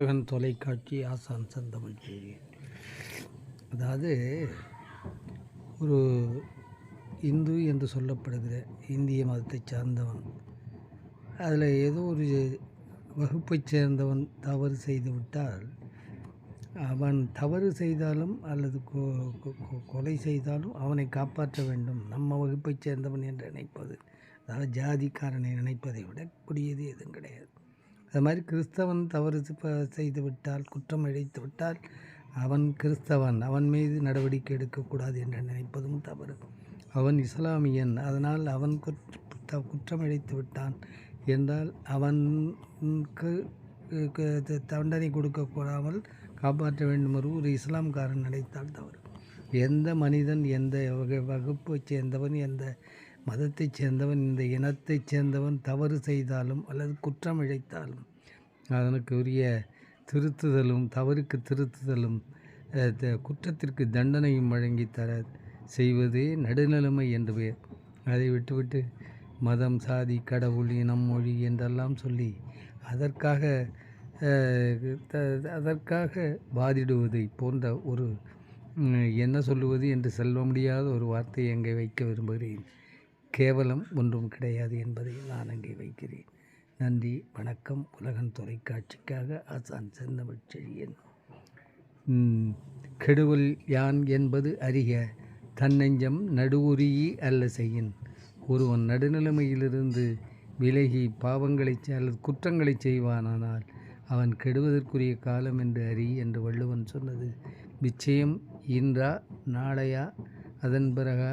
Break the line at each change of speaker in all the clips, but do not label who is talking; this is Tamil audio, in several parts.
மகன் தொலைக்காட்சி ஆசான் செந்தமிழ் செய்தி அதாவது ஒரு இந்து என்று சொல்லப்படுகிற இந்திய மதத்தைச் சார்ந்தவன் அதில் ஏதோ ஒரு வகுப்பைச் சேர்ந்தவன் தவறு செய்து விட்டால் அவன் தவறு செய்தாலும் அல்லது கொ கொ- கொலை செய்தாலும் அவனை காப்பாற்ற வேண்டும். நம்ம வகுப்பைச் சேர்ந்தவன் என்று நினைப்பது அதாவது ஜாதிக்காரனை நினைப்பதை விட கூடியது எதுவும் கிடையாது. அது மாதிரி கிறிஸ்தவன் தவறு செய்து விட்டால் குற்றம் இழைத்து விட்டால் அவன் கிறிஸ்தவன். அவன் மீது நடவடிக்கை எடுக்கக்கூடாது என்று நினைப்பதும் தவறு. அவன் இஸ்லாமியன். அதனால் அவன் குற்ற குற்றம் இழைத்து விட்டான் என்றால் அவனுக்கு த- தண்டனை கொடுக்கக்கூடாமல் காப்பாற்ற வேண்டும் என்று ஒரு இஸ்லாம்காரன் நினைத்தால் தவறு. எந்த மனிதன் எந்த வகுப்பை வகுப்பைச் சேர்ந்தவன் எந்த மதத்தைச் சேர்ந்தவன் இந்த இனத்தைச் சேர்ந்தவன் தவறு செய்தாலும் அல்லது குற்றம் இழைத்தாலும் அதனுக்கு உரிய திருத்துதலும் தவறுக்கு திருத்துதலும் த- குற்றத்திற்கு தண்டனையும் வழங்கி தர செய்வதே நடுநிலைமை என்று பெயர். அதை விட்டுவிட்டு மதம் சாதி கடவுள் இனம் மொழி என்றெல்லாம் சொல்லி அதற்காக த- அதற்காக பாதிடுவதை போன்ற ஒரு என்ன சொல்லுவது என்று சொல்ல முடியாத ஒரு வார்த்தையை அங்கே வைக்க விரும்புகிறேன். கேவலம் ஒன்றும் கிடையாது என்பதை நான் அங்கே வைக்கிறேன். நன்றி வணக்கம். உலகன் தொலைக்காட்சிக்காக ஆசான் செந்தமிழ் செழியன். கெடுவல் யான் என்பது அறிய தன்னெஞ்சம் நடுவுரியி அல்ல செய்யின். ஒருவன் நடுநிலைமையிலிருந்து விலகி பாவங்களை அல்லது குற்றங்களை செய்வானானால் அவன் கெடுவதற்குரிய காலம் என்று அறி என்று வள்ளுவன் சொன்னது. நிச்சயம் இன்றா நாளையா அதன் பிறகா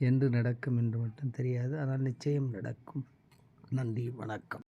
என்று நடக்கும் என்று மட்டும் தெரியாது. ஆனால் நிச்சயம் நடக்கும். நன்றி வணக்கம்.